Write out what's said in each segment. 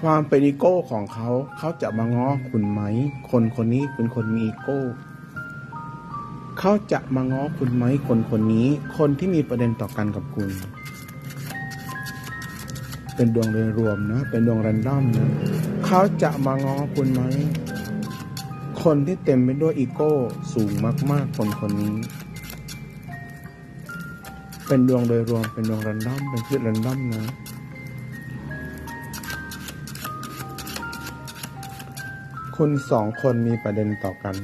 ความเป็นอีโก้ของเขา เขาจะมาง้อคุณไหม คนคนนี้เป็นคนมีอีโก้ เขาจะมาง้อคุณไหม คนคนนี้ คนที่มีประเด็นต่อกันกับคุณ เป็นดวงโดยรวมนะ เป็นดวงแรนดอมนะ เขาจะมาง้อคุณไหม คนที่เต็มไปด้วยอีโก้สูงมาก ๆ คนคนนี้ เป็นดวงโดยรวม เป็นดวงแรนดอม เป็นชีวิตแรนดอมนะ คุณสองคนมีประเด็นต่อกัน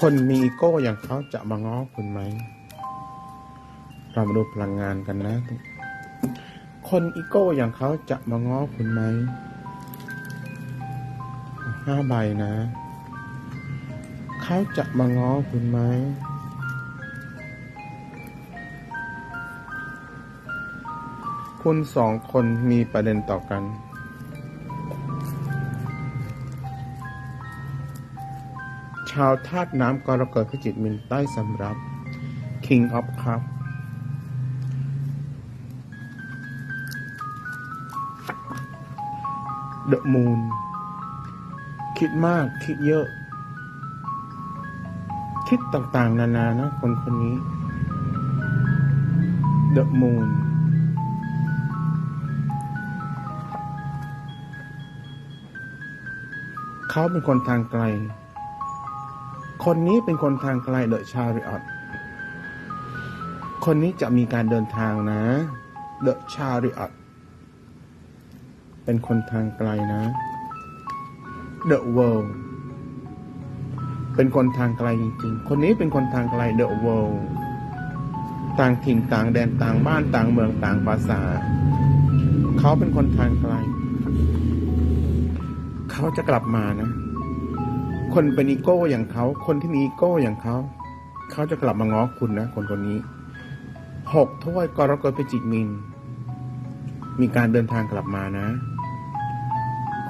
คนมีอีโก้อย่างเขาจะมาง้อคุณไหม เรามาดูพลังงานกันนะ คนอีโก้อย่างเขาจะมาง้อคุณไหมห้าใบนะ เขาจะมาง้อคุณไหมคุณสองคนมีประเด็นต่อกัน ชาวธาตุน้ำกรกฎพิจิตมินใต้สำรับ King of Cup เดอะมูนคิดมากคิดเยอะ คิดต่างๆ นานานะ คนคนนี้เดอะมูนเขาเป็นคนทางไกล คนนี้เป็นคนทางไกลเดอะชาริออตคนนี้จะมีการเดินทางนะเดอะชาริออตเป็นคนทางไกลนะเดอะเวิลด์เป็นคนทางไกลจริงๆ คนนี้เป็นคนทางไกลเดอะเวิลด์ต่างถิ่นต่างแดนต่างบ้านต่างเมืองต่างภาษา เขาเป็นคนทางไกล เขาจะกลับมานะ คนเป็นอีโก้อย่างเขา คนที่มีอีโก้อย่างเขา เขาจะกลับมาง้อคุณนะ คนคนนี้หกถ้วยกรกฎพิจิกมิน มีการเดินทางกลับมานะ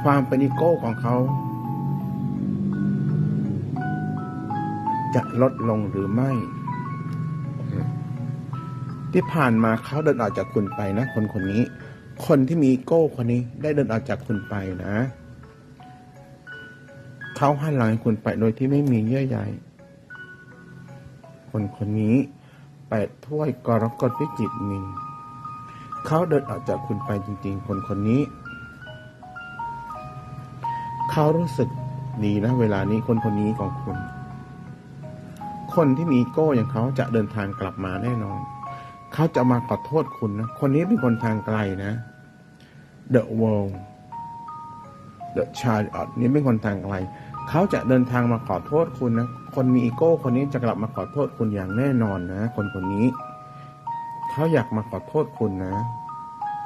ความเป็นอีโก้ของเขา จะลดลงหรือไม่ ที่ผ่านมาเขาเดินออกจากคุณไปนะ คนคนนี้ คนที่มีอีโก้คนนี้ได้เดินออกจากคุณไปนะ เขาหันหลังให้คุณไปโดยที่ไม่มีเยื่อใยคนคนนี้แปดถ้วยกรกฎพิจิตมินเขาเดินออกจากคุณไปจริง ๆ คนคนนี้ เขารู้สึกดีนะเวลานี้คนคนนี้ของคุณ คนที่มีอีโก้อย่างเขาจะเดินทางกลับมาแน่นอน เขาจะมาขอโทษคุณนะ คนนี้เป็นคนทางไกลนะ The World The Child นี่เป็นคนทางไกล เขาจะเดินทางมาขอโทษคุณนะ คนมีอีโก้คนนี้จะกลับมาขอโทษคุณอย่างแน่นอนนะ คนคนนี้ เขาอยากมาขอโทษคุณนะ